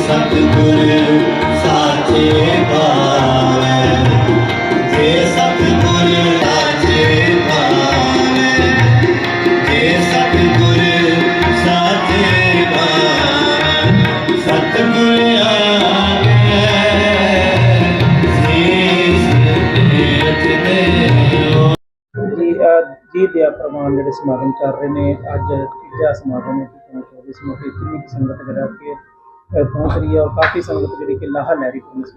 ਸਤਿਗੁਰ ਅਹ ਜੀ ਦਿਆ ਪ੍ਰਵਾਨ ਜਿਹੜੇ ਸਮਾਗਮ ਚੱਲ ਰਹੇ ਨੇ? ਅੱਜ ਤੀਜਾ ਸਮਾਗਮ ਹੈ ਕਿ ਚੌਵੀ ਸਮੇਂ ਕਿੰਨੀ ਸੰਗਤ ਜਿਹੜਾ ਕਿ ਪਹੁੰਚ ਰਹੀ ਹੈ ਔਰ ਕਾਫੀ ਸੰਗਤ ਜਿਹੜੀ ਕਿ ਲਾਹਾ ਲੈ ਰਹੀ ਹੈ। ਇਸ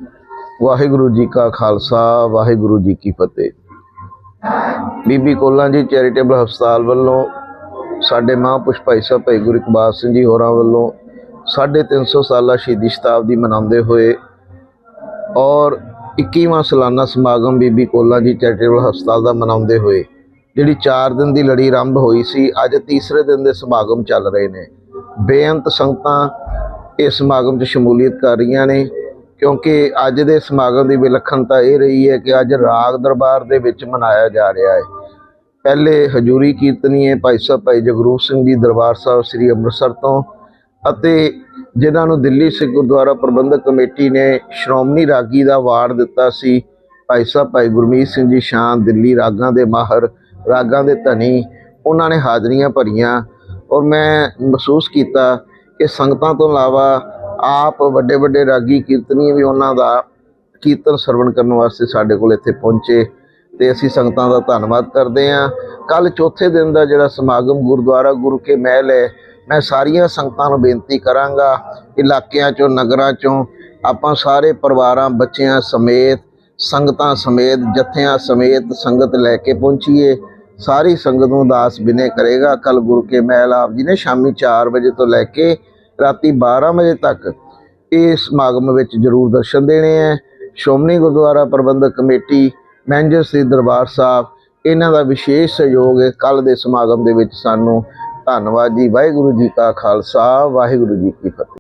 ਵਾਹਿਗੁਰੂ ਜੀ ਕਾ ਖਾਲਸਾ, ਵਾਹਿਗੁਰੂ ਜੀ ਕੀ ਫਤਿਹ। ਬੀਬੀ ਕੋਲਾਂ ਜੀ ਚੈਰੀਟੇਬਲ ਹਸਪਤਾਲ ਵੱਲੋਂ ਸਾਡੇ ਮਹਾਂਪੁਰਸ਼ ਭਾਈ ਸਾਹਿਬ, ਭਾਈ ਗੁਰੂ ਇਕਬਾਲ ਸਿੰਘ ਜੀ ਹੋਰਾਂ ਵੱਲੋਂ 350 ਸਾਲਾ ਸ਼ਹੀਦੀ ਸ਼ਤਾਬਦੀ ਮਨਾਉਂਦੇ ਹੋਏ ਔਰ 21ਵਾਂ ਸਾਲਾਨਾ ਸਮਾਗਮ ਬੀਬੀ ਕੋਲਾਂ ਜੀ ਚੈਰੀਟੇਬਲ ਹਸਪਤਾਲ ਦਾ ਮਨਾਉਂਦੇ ਹੋਏ ਜਿਹੜੀ 4 ਦਿਨ ਦੀ ਲੜੀ ਆਰੰਭ ਹੋਈ ਸੀ, ਅੱਜ ਤੀਸਰੇ ਦਿਨ ਦੇ ਸਮਾਗਮ ਚੱਲ ਰਹੇ ਨੇ। ਬੇਅੰਤ ਸੰਗਤਾਂ ਇਸ ਸਮਾਗਮ 'ਚ ਸ਼ਮੂਲੀਅਤ ਕਰ ਰਹੀਆਂ ਨੇ, ਕਿਉਂਕਿ ਅੱਜ ਦੇ ਸਮਾਗਮ ਦੀ ਵਿਲੱਖਣਤਾ ਇਹ ਰਹੀ ਹੈ ਕਿ ਅੱਜ ਰਾਗ ਦਰਬਾਰ ਦੇ ਵਿੱਚ ਮਨਾਇਆ ਜਾ ਰਿਹਾ ਹੈ। ਪਹਿਲੇ ਹਜੂਰੀ ਕੀਰਤਨੀਏ ਭਾਈ ਸਾਹਿਬ, ਭਾਈ ਜਗਰੂਪ ਸਿੰਘ ਜੀ ਦਰਬਾਰ ਸਾਹਿਬ ਸ੍ਰੀ ਅੰਮ੍ਰਿਤਸਰ ਤੋਂ ਅਤੇ ਜਿਨ੍ਹਾਂ ਨੂੰ ਦਿੱਲੀ ਸਿੱਖ ਗੁਰਦੁਆਰਾ ਪ੍ਰਬੰਧਕ ਕਮੇਟੀ ਨੇ ਸ਼੍ਰੋਮਣੀ ਰਾਗੀ ਦਾ ਵਾਰਡ ਦਿੱਤਾ ਸੀ, ਭਾਈ ਸਾਹਿਬ, ਭਾਈ ਗੁਰਮੀਤ ਸਿੰਘ ਜੀ ਸ਼ਾਨ, ਦਿੱਲੀ ਰਾਗਾਂ ਦੇ ਮਾਹਰ ਰਾਗਾਂ ਦੇ ਧਨੀ ਉਹਨਾਂ ਨੇ ਹਾਜ਼ਰੀਆਂ ਭਰੀਆਂ ਔਰ ਮੈਂ ਮਹਿਸੂਸ ਕੀਤਾ ਕਿ ਸੰਗਤਾਂ ਤੋਂ ਇਲਾਵਾ ਆਪ ਵੱਡੇ ਵੱਡੇ ਰਾਗੀ ਕੀਰਤਨੀ ਵੀ ਉਹਨਾਂ ਦਾ ਕੀਰਤਨ ਸਰਵਣ ਕਰਨ ਵਾਸਤੇ ਸਾਡੇ ਕੋਲ ਇੱਥੇ ਪਹੁੰਚੇ ਤੇ ਅਸੀਂ ਸੰਗਤਾਂ ਦਾ ਧੰਨਵਾਦ ਕਰਦੇ ਹਾਂ। ਕੱਲ ਚੌਥੇ ਦਿਨ ਦਾ ਜਿਹੜਾ ਸਮਾਗਮ ਗੁਰਦੁਆਰਾ ਗੁਰੂ ਕੇ ਮਹਿਲ ਹੈ, ਮੈਂ ਸਾਰੀਆਂ ਸੰਗਤਾਂ ਨੂੰ ਬੇਨਤੀ ਕਰਾਂਗਾ ਇਲਾਕਿਆਂ ਚੋਂ, ਨਗਰਾਂ ਚੋਂ, ਆਪਾਂ ਸਾਰੇ ਪਰਿਵਾਰਾਂ, ਬੱਚਿਆਂ ਸਮੇਤ, ਸੰਗਤਾਂ ਸਮੇਤ, ਜਥਿਆਂ ਸਮੇਤ ਸੰਗਤ ਲੈ ਕੇ ਪਹੁੰਚੀਏ। ਸਾਰੀ ਸੰਗਤ ਨੂੰ ਦਾਸ ਬਿਨੇ ਕਰੇਗਾ। ਕੱਲ ਗੁਰੂ ਕੇ ਮਹਿਲ ਆਪ ਜੀ ਨੇ ਸ਼ਾਮੀ 4 ਵਜੇ ਤੋਂ ਲੈ ਕੇ ਰਾਤੀ 12 ਵਜੇ ਤੱਕ ਇਸ ਸਮਾਗਮ ਵਿੱਚ ਜ਼ਰੂਰ ਦਰਸ਼ਨ ਦੇਣੇ ਹੈ। ਸ਼੍ਰੋਮਣੀ ਗੁਰਦੁਆਰਾ ਪ੍ਰਬੰਧਕ ਕਮੇਟੀ, ਮੈਨੇਜਰ ਸ੍ਰੀ ਦਰਬਾਰ ਸਾਹਿਬ, ਇਹਨਾਂ ਦਾ ਵਿਸ਼ੇਸ਼ ਸਹਿਯੋਗ ਹੈ। ਕੱਲ ਦੇ ਸਮਾਗਮ ਦੇ ਵਿੱਚ ਸਾਨੂੰ ਧੰਨਵਾਦ ਜੀ। ਵਾਹਿਗੁਰੂ ਜੀ ਕਾ ਖਾਲਸਾ, ਵਾਹਿਗੁਰੂ ਜੀ ਕੀ ਫਤਿਹ।